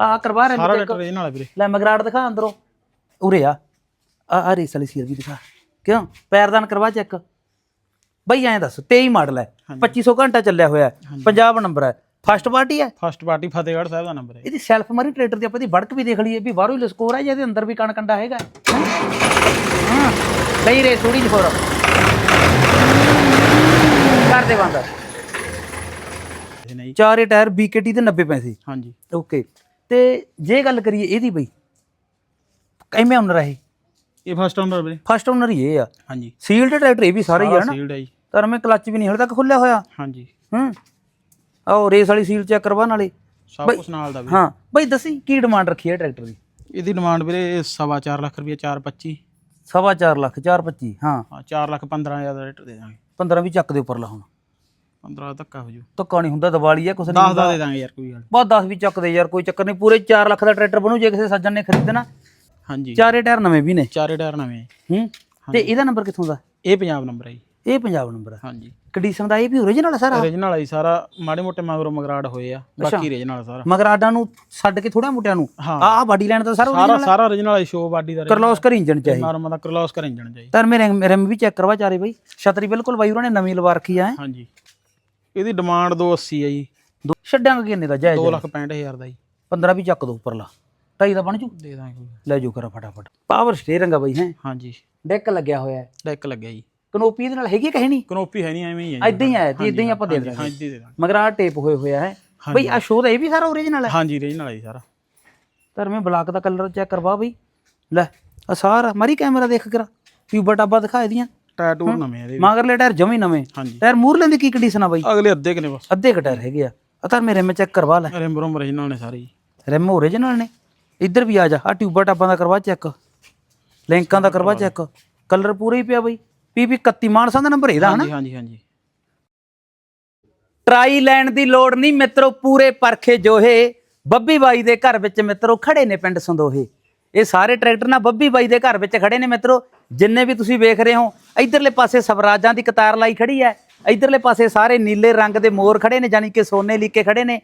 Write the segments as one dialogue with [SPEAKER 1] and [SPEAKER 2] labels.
[SPEAKER 1] ਆ ਕਰਵਾ ਰਹੇ
[SPEAKER 2] ਸਾਰਾ ਰੀਜਨਲ ਆ ਵੀਰੇ।
[SPEAKER 1] ਲੈ ਮਗਰਾੜ ਦਿਖਾ ਅੰਦਰੋਂ। ਉਰੇ ਆ। ਆ ਆ ਰੇਸ ਵਾਲੀ ਸੀਰ ਵੀ ਦਿਖਾ। ਕਿਉਂ? ਪੈਰਦਾਨ ਕਰਵਾ ਚੈੱਕ। ਬਈ ਐਂ ਦੱਸ 23 ਮਾਡਲ ਹੈ। 2500 ਘੰਟਾ ਚੱਲਿਆ ਹੋਇਆ ਹੈ। ਪੰਜਾਬ ਨੰਬਰ ਹੈ। ਫਸਟ ਪਾਰਟੀ ਹੈ?
[SPEAKER 2] ਫਸਟ ਪਾਰਟੀ ਫਤਿਹਗੜ੍ਹ ਸਾਹਿਬ ਦਾ ਨੰਬਰ ਹੈ
[SPEAKER 1] ਇਹਦੀ ਸੈਲਫ ਮਰੀ ਟਰੈਕਟਰ ਦੀ ਆਪਾਂ ਦੀ ਵੜਕ ਵੀ ਦੇਖ ਲਈਏ ਵੀ ਬਾਹਰੋਂ ਹੀ ਲਸਕੋਰ ਹੈ ਜਾਂ ਇਹਦੇ ਅੰਦਰ ਵੀ ਕਣ ਕੰਡਾ ਹੈਗਾ ਹੈਂ? ਲਈ ਰੇ ਥੋੜੀ ਜਿਹੀ ਹੋਰ ਕਰ ਦੇ ਬੰਦਾ। ਚਾਰੇ ਟਾਇਰ BKT ਦੇ 90 ਪੈਸੇ।
[SPEAKER 2] ਹਾਂਜੀ।
[SPEAKER 1] ਓਕੇ ਤੇ ਜੇ ਗੱਲ ਕਰੀਏ ਇਹਦੀ ਬਈ ਕਿਵੇਂ ਓਨਰ ਹੈ
[SPEAKER 2] ਇਹ? ਫਸਟ ਓਨਰ ਵੀਰੇ।
[SPEAKER 1] ਫਸਟ ਓਨਰ ਹੀ ਇਹ ਆ।
[SPEAKER 2] ਹਾਂਜੀ।
[SPEAKER 1] ਸੀਲਡ ਟਰੈਕਟਰ ਇਹ ਵੀ ਸਾਰੇ ਹੀ ਆ ਨਾ?
[SPEAKER 2] ਸੀਲਡ ਹੈ ਜੀ।
[SPEAKER 1] ਤਾਂ ਮੈਂ ਕਲੱਚ ਵੀ ਨਹੀਂ ਹਲੇ ਤੱਕ ਖੁੱਲਿਆ ਹੋਇਆ।
[SPEAKER 2] ਹਾਂਜੀ।
[SPEAKER 1] ਹੂੰ। ਆਹ ਰੇਸ ਵਾਲੀ ਸੀਲ ਚੈੱਕ ਕਰਵਾ ਨਾਲੇ
[SPEAKER 2] ਸਭ ਕੁਝ ਨਾਲ ਦਾ ਵੀਰੇ
[SPEAKER 1] ਹਾਂ ਬਈ ਦੱਸੀ ਕੀ ਡਿਮਾਂਡ ਰੱਖੀ ਹੈ ਟਰੈਕਟਰ ਦੀ?
[SPEAKER 2] ਇਹਦੀ ਡਿਮਾਂਡ ਵੀਰੇ ਸਵਾ ਚਾਰ ਲੱਖ ਰੁਪਏ 425
[SPEAKER 1] ਸਵਾ ਚਾਰ ਲੱਖ 425 ਹਾਂ।
[SPEAKER 2] ਹਾਂ 4 ਲੱਖ 15000 ਦਾ ਰੇਟ ਦੇ ਦਾਂਗੇ।
[SPEAKER 1] 15 ਵੀ ਚੱਕ ਦੇ ਉੱਪਰ ਲਾ ਹੁਣ।
[SPEAKER 2] 15 ਧੱਕਾ ਹੋ ਜੂ।
[SPEAKER 1] ਧੱਕਾ ਨਹੀਂ ਹੁੰਦਾ ਦੀਵਾਲੀ ਆ ਕੁਛ ਨਹੀਂ
[SPEAKER 2] 10 ਦਾ ਦੇ ਦਾਂਗੇ ਯਾਰ ਕੋਈ ਗੱਲ।
[SPEAKER 1] ਬਹੁਤ 10 ਵੀ ਚੱਕ ਦੇ ਯਾਰ ਕੋਈ ਚੱਕਰ ਨਹੀਂ ਪੂਰੇ 4 ਲੱਖ ਦਾ ਟਰੈਕਟਰ ਬਣੂ ਜੇ ਕਿਸੇ ਸੱਜਣ ਨੇ ਖਰੀਦਣਾ।
[SPEAKER 2] ਹਾਂਜੀ।
[SPEAKER 1] ਚਾਰੇ ਟਾਇਰ ਨਵੇਂ ਵੀ ਨੇ।
[SPEAKER 2] ਚਾਰੇ ਟਾਇਰ ਨਵੇਂ ਹੈ।
[SPEAKER 1] ਤੇ ਇਹਦਾ ਨੰਬਰ ਕਿੱਥੋਂ ਦਾ?
[SPEAKER 2] ਇਹ ਪੰਜਾਬ ਨੰਬਰ ਹੈ ਜੀ।
[SPEAKER 1] ਇਹ ਪੰਜਾਬ ਨੰਬਰ ਆ।
[SPEAKER 2] ਹਾਂਜੀ।
[SPEAKER 1] ਕੰਡੀਸ਼ਨ ਦਾ ਇਹ ਵੀ ਓਰੀਜਨਲ ਆ ਸਾਰਾ?
[SPEAKER 2] ਓਰੀਜਨਲ ਹੈ ਜੀ ਸਾਰਾ ਮਾੜੇ ਮੋਟੇ ਮਗਰੋਂ ਮਗਰਾੜ ਹੋਏ ਆ ਬਾਕੀ ਓਰੀਜਨਲ ਸਾਰਾ।
[SPEAKER 1] ਮਗਰ ਆਡਾਂ ਨੂੰ ਛੱਡ ਕੇ ਥੋੜਾ ਮੁੰਡਿਆਂ ਨੂੰ?
[SPEAKER 2] ਹਾਂ।
[SPEAKER 1] ਆ ਆ ਬਾਡੀ ਲਾਈਨ ਦਾ ਸਾਰਾ
[SPEAKER 2] ਸਾਰਾ ਸਾਰਾ ਓਰੀਜਨਲ ਹੈ ਸ਼ੋ ਬਾਡੀ ਦਾ
[SPEAKER 1] ਕਰਲੋਸ ਕਰ ਇੰਜਨ ਚਾਹੀ।
[SPEAKER 2] ਨਾਰਮਲ ਦਾ ਕਰਲੋਸ ਕਰ ਇੰਜਣ ਚਾਹੀਦਾ
[SPEAKER 1] ਤਰ ਮੇਰੇ ਮੇਰੇ ਵੀ ਚੈੱਕ ਕਰਵਾ ਚਾਰੇ ਬਈ। ਛਤਰੀ ਬਿਲਕੁਲ ਬਾਈ ਉਹਨਾਂ ਨੇ ਨਵੀਂ ਲਵਾ ਰੱਖੀ ਆ
[SPEAKER 2] ਹਾਂਜੀ। ਇਹਦੀ ਡਿਮਾਂਡ 280 ਹੈ ਜੀ।
[SPEAKER 1] ਦੋ ਛੱਡਾਂਗੇ ਕਿੰਨੇ ਦਾ ਜਾਇਜ਼
[SPEAKER 2] 2 ਲੱਖ 65000 ਦਾ ਜੀ।
[SPEAKER 1] 15 ਵੀ ਚੱਕ ਦੋ ਉੱਪਰਲਾ। ਢਾਈ ਦਾ ਬਣ ਜੂ?
[SPEAKER 2] ਦੇ ਦਾਂਗੇ।
[SPEAKER 1] ਲੈ ਜੂ ਕਰਾ ਫਟਾਫਟ। ਪਾਵਰ ਸਟੀਅਰਿੰਗ ਆ ਬਈ ਹੈ?
[SPEAKER 2] ਹਾਂਜੀ।
[SPEAKER 1] ਡੈਕ ਲੱਗਿਆ ਹੋਇਆ ਹੈ।
[SPEAKER 2] ਡੈਕ ਲੱਗਿਆ ਜੀ।
[SPEAKER 1] ਕਨੋਪੀ ਇਹਦੇ ਨਾਲ ਹੈਗੀ ਕਿ ਹੈ ਨਹੀਂ?
[SPEAKER 2] ਕਨੋਪੀ ਹੈ ਨਹੀਂ ਐਵੇਂ ਹੀ ਹੈ
[SPEAKER 1] ਐਦਾਂ ਹੀ ਆਇਆ ਤੇ ਇਦਾਂ ਹੀ ਆਪਾਂ ਦੇ ਦਾਂਗੇ।
[SPEAKER 2] ਹਾਂਜੀ ਦੇ ਦਾਂਗੇ।
[SPEAKER 1] ਮਗਰ ਆ ਟੇਪ ਹੋਏ ਹੋਇਆ ਹੈ? ਬਈ ਆ ਸ਼ੋਅ ਦਾ ਇਹ ਵੀ ਸਾਰਾ ਓਰੀਜਨਲ ਹੈ।
[SPEAKER 2] ਹਾਂਜੀ ਓਰੀਜਨਲ ਹੈ ਸਾਰਾ।
[SPEAKER 1] ਤਰ ਮੈਂ ਬਲਾਕ ਦਾ ਕਲਰ ਚੈੱਕ ਕਰਵਾ ਬਈ। ਲੈ ਆ ਸਾਰਾ ਮਰੀ ਕੈਮਰਾ ਦੇਖ ਕਰਾ। ਟਿਊਬਾ ਟਾਬਾ ਦਿਖਾ ਇਹਦੀਆਂ।
[SPEAKER 2] ਟੈਟੂ ਨਵੇਂ ਆ ਇਹਦੇ ਵੀ।
[SPEAKER 1] ਮਗਰਲੇ ਟਾਇਰ ਜਮੇ ਨਵੇਂ।
[SPEAKER 2] ਹਾਂਜੀ।
[SPEAKER 1] ਟਾਇਰ ਮੂਰਲੇ ਦੀ ਕੀ ਕੰਡੀਸ਼ਨ ਆ ਬਈ?
[SPEAKER 2] ਅਗਲੇ ਅੱਧੇ ਕਿਨੇ ਬਸ।
[SPEAKER 1] ਅੱਧੇ ਕ ਟਾਇਰ ਹੈਗੇ ਆ। ਆ ਤਾਂ ਮੇਰੇ ਮੈਂ ਚੈੱਕ ਕਰਵਾ ਲੈ।
[SPEAKER 2] ਰਿਮ ਰੋਮ ਓਰੀਜਨਲ ਨੇ ਸਾਰੇ ਜੀ
[SPEAKER 1] ਰਿਮ ਓਰੀਜਨਲ ਨੇ। ਇੱਧਰ ਵੀ ਆ ਜਾ। ਆ ਟਿਊਬਾ ਟਾਬਾਂ ਦਾ ਕਰਵਾ ਚੈੱਕ ਲਿੰਕਾਂ ਦਾ ਕਰਵਾ ਚੈੱਕ ਕਲਰ ਪੂਰਾ ਹੀ ਪਿਆ ਬਈ। ਪੀਪੀ 31 ਮਾਨਸਾ ਦਾ ਨੰਬਰ ਇਹਦਾ ਹਨਾ?
[SPEAKER 2] ਹਾਂਜੀ ਹਾਂਜੀ ਹਾਂਜੀ।
[SPEAKER 1] ਟਰਾਈ ਲੈਣ ਦੀ ਲੋੜ ਨਹੀਂ ਮਿੱਤਰੋ ਪੂਰੇ ਪਰਖੇ ਜੋਹੇ। ਬੱਬੀ ਬਾਈ ਦੇ ਘਰ ਵਿੱਚ ਮਿੱਤਰੋ ਖੜੇ ਨੇ ਪਿੰਡ ਸੰਦੋਹੇ। ਇਹ ਸਾਰੇ ਟਰੈਕਟਰ ਨਾ ਬੱਬੀ ਬਾਈ ਦੇ ਘਰ ਵਿੱਚ ਖੜੇ ਨੇ ਮਿੱਤਰੋ, ਜਿੰਨੇ ਵੀ ਤੁਸੀਂ ਵੇਖ ਰਹੇ ਹੋ, ਇਧਰਲੇ ਪਾਸੇ ਸਵਰਾਜਾਂ ਦੀ ਕਤਾਰ ਲਾਈ ਖੜੀ ਹੈ, ਇਧਰਲੇ ਪਾਸੇ ਸਾਰੇ ਨੀਲੇ ਰੰਗ ਦੇ ਮੋਰ ਖੜੇ ਨੇ ਯਾਨੀ ਕਿ ਸੋਨੇ ਲੀਕੇ ਖੜੇ ਨੇ।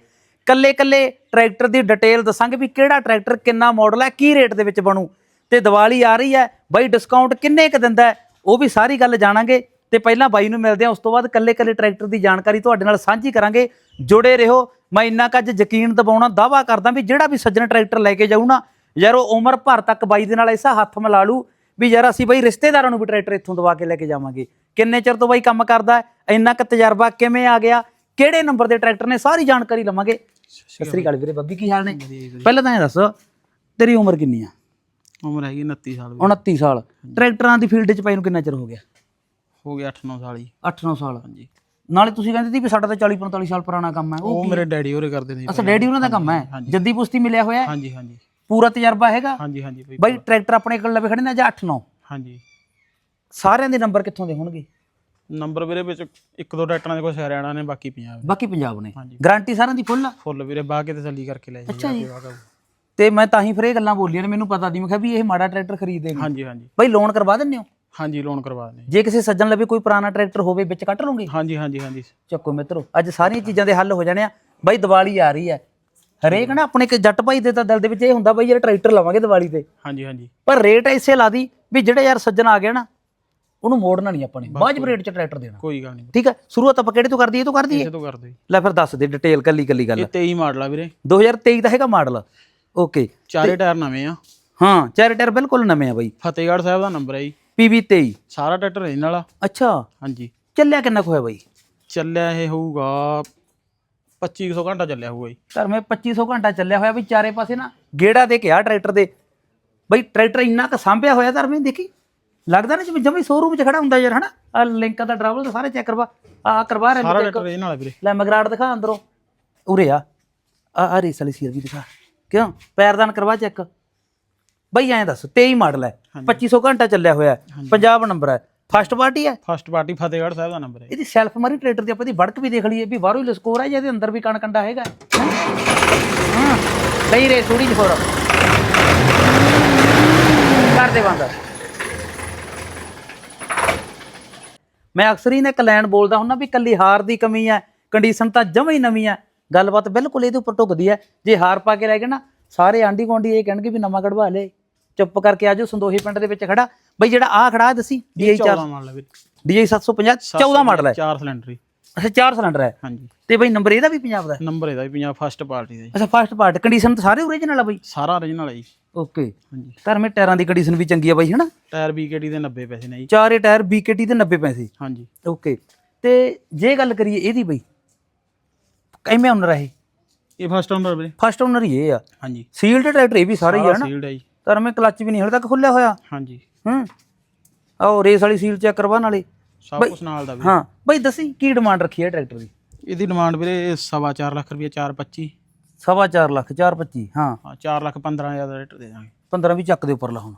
[SPEAKER 1] ਕੱਲੇ ਕੱਲੇ ਟਰੈਕਟਰ ਦੀ ਡਿਟੇਲ ਦੱਸਾਂਗੇ ਵੀ ਕਿਹੜਾ ਟਰੈਕਟਰ ਕਿੰਨਾ ਮਾਡਲ ਹੈ, ਕੀ ਰੇਟ ਦੇ ਵਿੱਚ ਬਣੂ। ਤੇ ਦੀਵਾਲੀ ਆ ਰਹੀ ਹੈ, ਬਾਈ ਡਿਸਕਾਊਂਟ ਕਿੰਨੇ ਕ ਦਿੰਦਾ ਉਹ ਵੀ ਸਾਰੀ ਗੱਲ ਜਾਣਾਂਗੇ। ਤੇ ਪਹਿਲਾਂ ਬਾਈ ਨੂੰ ਮਿਲਦੇ ਹਾਂ, ਉਸ ਤੋਂ ਬਾਅਦ ਕੱਲੇ ਕੱਲੇ ਟਰੈਕਟਰ ਦੀ ਜਾਣਕਾਰੀ ਤੁਹਾਡੇ ਨਾਲ ਸਾਂਝੀ ਕਰਾਂਗੇ। ਜੁੜੇ ਰਹੋ, ਮੈਂ ਇੰਨਾ ਕੁ ਯਕੀਨ ਦਿਵਾਉਣਾ ਦਾਵਾ ਕਰਦਾ ਵੀ ਜਿਹੜਾ ਵੀ ਸੱਜਣ ਟਰੈਕਟਰ ਲੈ ਕੇ ਜਾਊ ਨਾ ਯਾਰ ਉਹ ਉਮਰ ਭਰ ਤੱਕ ਬਾਈ ਦੇ ਨਾਲ ਐਸਾ ਹੱਥ ਮਿਲਾ ਲੂ ਵੀ ਯਾਰ ਅਸੀਂ ਬਾਈ ਰਿਸ਼ਤੇਦਾਰਾਂ ਨੂੰ ਵੀ ਟਰੈਕਟਰ ਇੱਥੋਂ ਦਵਾ ਕੇ ਲੈ ਕੇ ਜਾਵਾਂਗੇ। ਕਿੰਨੇ ਚਿਰ ਤੋਂ ਬਾਈ ਕੰਮ ਕਰਦਾ ਹੈ? ਇੰਨਾ ਕੁ ਤਜਰਬਾ ਕਿਵੇਂ ਆ ਗਿਆ? ਕਿਹੜੇ ਨੰਬਰ ਦੇ ਟਰੈਕਟਰ ਨੇ? ਸਾਰੀ ਜਾਣਕਾਰੀ ਲਵਾਂਗੇ। ਸਤਿ ਸ੍ਰੀ ਅਕਾਲ ਵੀਰੇ ਬੱਬੀ ਕੀ ਹਾਲ ਨੇ? ਪਹਿਲਾਂ ਤਾਂ ਇਹ ਦੱਸ ਤੇਰੀ ਉਮਰ ਕਿੰਨੀ ਆ?
[SPEAKER 2] ਉਮਰ ਹੈਗੀ 29 ਸਾਲ ਵੀ
[SPEAKER 1] 29 ਸਾਲ। ਟਰੈਕਟਰਾਂ ਦੀ ਫੀਲਡ 'ਚ ਪਈ ਨੂੰ ਕਿੰਨਾ ਚਿਰ ਹੋ ਗਿਆ?
[SPEAKER 2] ਹੋ ਗਿਆ 8-9 ਸਾਲ ਜੀ।
[SPEAKER 1] 8-9 ਸਾਲ।
[SPEAKER 2] ਹਾਂਜੀ।
[SPEAKER 1] ਨਾਲੇ ਤੁਸੀਂ ਕਹਿੰਦੇ ਸੀ ਵੀ ਸਾਡਾ ਤਾਂ 40-45 ਸਾਲ ਪੁਰਾਣਾ ਕੰਮ ਹੈ। ਉਹ
[SPEAKER 2] ਮੇਰੇ ਡੈਡੀ ਹੋਰੇ ਕਰਦੇ ਨੇ।
[SPEAKER 1] ਅਸਾ ਡੈਡੀ ਉਹਨਾਂ ਦਾ ਕੰਮ ਹੈ? ਜੱਦੀ ਪੁਸ਼ਤੀ ਮਿਲਿਆ ਹੋਇਆ ਹੈ?
[SPEAKER 2] ਹਾਂਜੀ ਹਾਂਜੀ।
[SPEAKER 1] ਪੂਰਾ ਤਜਰਬਾ ਹੈਗਾ?
[SPEAKER 2] ਹਾਂਜੀ ਹਾਂਜੀ ਬਈ
[SPEAKER 1] ਬਾਈ ਟਰੈਕਟਰ ਆਪਣੇ ਕੋਲ ਲਵੇ ਖੜੇ ਨੇ ਜਾਂ 8-9
[SPEAKER 2] ਹਾਂਜੀ।
[SPEAKER 1] ਸਾਰਿਆਂ ਦੇ ਨੰਬਰ ਕਿੱਥੋਂ ਦੇ ਹੋਣਗੇ?
[SPEAKER 2] ਨੰਬਰ ਵੀਰੇ ਵਿੱਚ ਇੱਕ ਦੋ ਟਰੈਕਟਰਾਂ ਦੇ ਕੁਝ ਹਰਿਆਣਾ ਨੇ ਬਾਕੀ ਪੰਜਾਬ
[SPEAKER 1] ਬਾਕੀ ਪੰਜਾਬ ਨੇ।
[SPEAKER 2] ਹਾਂਜੀ।
[SPEAKER 1] ਗਾਰੰਟੀ ਸਾਰਿਆਂ ਦੀ ਫੁੱਲ ਆ?
[SPEAKER 2] ਫੁੱਲ ਵੀਰੇ ਬਾਹ ਕੇ ਤਸੱਲੀ ਕਰਕੇ ਲੈ
[SPEAKER 1] ਅੱਛਾ ਜੀ।
[SPEAKER 2] ਜਾਈਏ
[SPEAKER 1] ਤੇ ਮੈਂ ਤਾਂ ਹੀ ਫਿਰ ਇਹ ਗੱਲਾਂ ਬੋਲੀਆਂ ਨੇ ਮੈਨੂੰ ਪਤਾ ਨਹੀਂ ਮੈਂ ਕਿਹਾ ਵੀ ਇਹ ਮਾੜਾ ਟਰੈਕਟਰ ਖਰੀਦੇਗਾ
[SPEAKER 2] ਹਾਂਜੀ ਹਾਂਜੀ।
[SPEAKER 1] ਬਾਈ ਲੋਨ ਕਰਵਾ ਦਿੰਦੇ ਹੋ?
[SPEAKER 2] ਹਾਂਜੀ ਲੋਨ ਕਰਵਾ ਦਿੰਦੇ
[SPEAKER 1] ਜੇ ਕਿਸੇ ਸੱਜਣ ਲਵੇ ਕੋਈ ਪੁਰਾਣਾ ਟਰੈਕਟਰ ਹੋਵੇ ਵਿੱਚ ਕੱਟ ਲਓਗੇ?
[SPEAKER 2] ਹਾਂਜੀ ਹਾਂਜੀ ਹਾਂਜੀ।
[SPEAKER 1] ਚੱਕੋ ਮਿੱਤਰੋ ਅੱਜ ਸਾਰੀਆਂ ਚੀਜ਼ਾਂ ਦੇ ਹੱਲ ਹੋ ਜਾਣੇ ਆ। ਬਾਈ ਦੀਵਾਲੀ ਆ ਰਹੀ ਹੈ ਹਰੇਕ ਨਾ ਆਪਣੇ ਇੱਕ ਜੱਟ ਭਾਈ ਦੇ ਤਾਂ ਦਿਲ ਦੇ ਵਿੱਚ ਇਹ ਹੁੰਦਾ ਬਾਈ ਯਾਰ ਟਰੈਕਟਰ ਲਵਾਂਗੇ ਦੀਵਾਲੀ ਤੇ।
[SPEAKER 2] ਹਾਂਜੀ ਹਾਂਜੀ।
[SPEAKER 1] ਪਰ ਰੇਟ ਐਸੇ ਲਾ ਦੀ ਵੀ ਜਿਹੜਾ ਯਾਰ ਸੱਜਣ ਆ ਗਿਆ ਨਾ ਉਹਨੂੰ ਮੋੜਨਾ ਨਹੀਂ ਆਪਾਂ ਨੇ। ਵਾਜਬ ਰੇਟ 'ਚ ਟਰੈਕਟਰ ਦੇਣਾ।
[SPEAKER 2] ਕੋਈ ਗੱਲ ਨਹੀਂ।
[SPEAKER 1] ਠੀਕ ਹੈ ਸ਼ੁਰੂਆਤ ਆਪਾਂ ਕਿਹੜੇ ਤੋਂ ਕਰ ਦਈਏ ਇਹ ਤੋਂ ਕਰ ਦਈਏ
[SPEAKER 2] ਇਹ ਤੋਂ ਕਰ ਦਿਓ ਜੀ।
[SPEAKER 1] ਲੈ ਫਿਰ ਦੱਸ ਦੇ ਡਿਟੇਲ ਕੱਲੀ ਕੱਲੀ ਗੱਲ।
[SPEAKER 2] ਇਹ 23 ਮਾਡਲ ਆ ਵੀਰੇ।
[SPEAKER 1] 2023 ਦਾ ਹੈਗਾ ਮਾਡਲ ਓਕੇ
[SPEAKER 2] ਚਾਰੇ ਟਾਇਰ ਨਵੇਂ ਆ।
[SPEAKER 1] ਹਾਂ ਚਾਰੇ ਟਾਇਰ ਬਿਲਕੁਲ ਨਵੇਂ ਆ ਬਾਈ।
[SPEAKER 2] ਫਤਿਹਗੜ੍ਹ ਸਾਹਿਬ ਦਾ ਨੰਬਰ ਹੈ ਜੀ।
[SPEAKER 1] PV 23
[SPEAKER 2] ਸਾਰਾ ਟਰੈਕਟਰ ਓਰੀਜਨਲ ਆ
[SPEAKER 1] ਅੱਛਾ।
[SPEAKER 2] ਹਾਂਜੀ।
[SPEAKER 1] ਚੱਲਿਆ ਕਿੰਨਾ ਕੁ ਹੋਇਆ ਬਾਈ?
[SPEAKER 2] ਚੱਲਿਆ ਇਹ ਹੋਊਗਾ 2500 ਘੰਟਾ ਚੱਲਿਆ ਹੋਊਗਾ ਜੀ।
[SPEAKER 1] ਧਰ ਮੈਂ 2500 ਘੰਟਾ ਚੱਲਿਆ ਹੋਇਆ ਵੀ ਚਾਰੇ ਪਾਸੇ ਨਾ ਗੇੜਾ ਦੇ ਕੇ ਆ ਟਰੈਕਟਰ ਦੇ। ਬਈ ਟਰੈਕਟਰ ਇੰਨਾ ਕ ਸਾਂਭਿਆ ਹੋਇਆ ਧਰ ਮੈਂ ਦੇਖੀ? ਲੱਗਦਾ ਨਾ ਜਿਵੇਂ ਜਮੀ ਸ਼ੋਰੂਮ 'ਚ ਖੜਾ ਹੁੰਦਾ ਯਾਰ ਹਨਾ? ਆ ਲਿੰਕਾਂ ਦਾ ਡਰਾਵਲ ਤਾਂ ਸਾਰੇ ਚੈੱਕ ਕਰਵਾ ਆ ਕਰਵਾ ਰਹੇ
[SPEAKER 2] ਸਾਰਾ ਟਰੈਕਟਰ ਓਰੀਜਨਲ ਆ ਵੀਰੇ।
[SPEAKER 1] ਲੈ ਮਗਰਾੜ ਦਿਖਾ ਅੰਦਰੋਂ। ਉਰੇ ਆ ਆ ਆ ਰੇਸ ਵਾਲੀ ਸੀਰ ਵੀ ਦਿਖਾ। ਕਿਉਂ? ਪੈਰਦਾਨ ਕਰਵਾ ਚੈੱਕ ਬਈ ਐਂ ਦੱਸ 23 ਮਾਡਲ ਹੈ 2500 ਘੰਟਾ ਚੱਲਿਆ ਹੋਇਆ ਹੈ। ਪੰਜਾਬ ਨੰਬਰ ਹੈ। ਫਸਟ ਪਾਰਟੀ ਹੈ?
[SPEAKER 2] ਫਸਟ ਪਾਰਟੀ ਫਤਿਹਗੜ੍ਹ ਸਾਹਿਬ ਦਾ ਨੰਬਰ ਹੈ
[SPEAKER 1] ਇਹਦੀ ਸੈਲਫ ਮਰੀ ਟਰੈਕਟਰ ਦੀ ਆਪਾਂ ਦੀ ਵੜਕ ਵੀ ਦੇਖ ਲਈਏ ਵੀ ਬਾਹਰੋਂ ਹੀ ਲਸਕੋਰ ਹੈ ਜਾਂ ਇਹਦੇ ਅੰਦਰ ਵੀ ਕਣ ਕੰਡਾ ਹੈਗਾ? ਹੈਂ? ਲਈ ਰੇ ਥੋੜੀ ਜਿਹੀ ਹੋਰ। ਕਰ ਦੇ ਬੰਦਾ ਮੈਂ ਅਕਸਰ ਹੀ ਨੇ ਕਲੈਨ ਬੋਲਦਾ ਹੁੰਦਾ ਵੀ ਕੱਲੀ ਹਾਰ ਦੀ ਕਮੀ ਹੈ ਕੰਡੀਸ਼ਨ ਤਾਂ ਜਮਾਂ ਹੀ ਨਵੀਂ ਹੈ। ਗੱਲਬਾਤ ਬਿਲਕੁਲ ਇਹਦੇ ਉੱਪਰ ਢੁੱਕਦੀ ਹੈ। ਜੇ ਹਾਰ ਪਾ ਕੇ ਰਹਿ ਗਏ ਨਾ ਸਾਰੇ ਆਂਢੀ ਗੁਆਂਢੀ ਇਹ ਕਹਿਣਗੇ ਵੀ ਨਵਾਂ ਕਢਵਾ ਲੈ ਚੁੱਪ ਕਰਕੇ ਆਜੋ ਸੰਦੋਹੀ ਪਿੰਡ ਦੇ ਵਿੱਚ ਖੜਾ। ਬਈ ਜਿਹੜਾ ਆ ਖੜਾ ਦੱਸੀ DI 4
[SPEAKER 2] 14 ਮਾਡਲ ਆ ਵੀਰੇ।
[SPEAKER 1] DI 750 14 ਮਾਡਲ ਹੈ।
[SPEAKER 2] 4 ਸਿਲੰਡਰ
[SPEAKER 1] ਅੱਛਾ 4 ਸਿਲੰਡਰ ਹੈ।
[SPEAKER 2] ਹਾਂਜੀ।
[SPEAKER 1] ਤੇ ਬਈ ਨੰਬਰ ਇਹਦਾ ਵੀ ਪੰਜਾਬ ਦਾ ਹੈ?
[SPEAKER 2] ਨੰਬਰ ਇਹਦਾ ਵੀ ਪੰਜਾਬ ਫਸਟ ਪਾਰਟੀ ਦਾ
[SPEAKER 1] ਅੱਛਾ ਫਸਟ ਪਾਰਟ ਕੰਡੀਸ਼ਨ ਤਾਂ ਸਾਰੇ ਓਰੀਜਨਲ ਆ ਬਈ?
[SPEAKER 2] ਸਾਰਾ origignal ਹੈ ਜੀ।
[SPEAKER 1] ਓਕੇ
[SPEAKER 2] ਹਾਂਜੀ।
[SPEAKER 1] ਧਰਮੇ ਟਾਇਰਾਂ ਦੀ ਕੰਡੀਸ਼ਨ ਵੀ ਚੰਗੀ ਆ ਬਈ ਹਨਾ?
[SPEAKER 2] ਟਾਇਰ BKT ਦੇ 90 ਪੈਸੇ ਨੇ ਜੀ।
[SPEAKER 1] ਚਾਰੇ ਟਾਇਰ BKT ਦੇ 90 ਪੈਸੇ।
[SPEAKER 2] ਹਾਂਜੀ।
[SPEAKER 1] ਓਕੇ ਤੇ ਜੇ ਗੱਲ ਕਰੀਏ ਇਹਦੀ ਬਈ ਕਿਵੇਂ ਓਨਰ ਹੈ
[SPEAKER 2] ਇਹ? ਫਸਟ ਓਨਰ ਵੀਰੇ।
[SPEAKER 1] ਫਸਟ ਓਨਰ ਹੀ ਇਹ ਆ।
[SPEAKER 2] ਹਾਂਜੀ।
[SPEAKER 1] ਸੀਲਡ ਟਰੈਕਟਰ ਇਹ ਵੀ ਸਾਰੇ ਹੀ ਆ ਨਾ
[SPEAKER 2] ਸੀਲਡ ਹੈ ਜੀ।
[SPEAKER 1] ਧਰਮੇ ਕਲੱਚ ਵੀ ਨਹੀਂ ਹਲੇ ਤੱਕ ਖੁੱਲਿਆ ਹੋਇਆ।
[SPEAKER 2] ਹਾਂਜੀ।
[SPEAKER 1] ਹੂੰ। ਆਓ ਰੇਸ ਵਾਲੀ ਸੀਲ ਚੈੱਕ ਕਰਵਾਉਣ ਵਾਲੀ।
[SPEAKER 2] ਸਭ ਕੁਝ ਨਾਲ ਦਾ ਵੀਰੇ
[SPEAKER 1] ਹਾਂ ਬਈ ਦੱਸੀ ਕੀ ਡਿਮਾਂਡ ਰੱਖੀ ਹੈ ਟਰੈਕਟਰ ਦੀ?
[SPEAKER 2] ਇਹਦੀ ਡਿਮਾਂਡ ਵੀਰੇ ਸਵਾ ਚਾਰ ਲੱਖ ਰੁਪਏ 425
[SPEAKER 1] ਸਵਾ ਚਾਰ ਲੱਖ 425 ਹਾਂ।
[SPEAKER 2] ਹਾਂ 4 ਲੱਖ 15000 ਦਾ ਰੇਟ ਦੇ ਦਾਂਗੇ।
[SPEAKER 1] 15 ਵੀ ਚੱਕ ਦੇ ਉੱਪਰ ਲਾ ਹੁਣ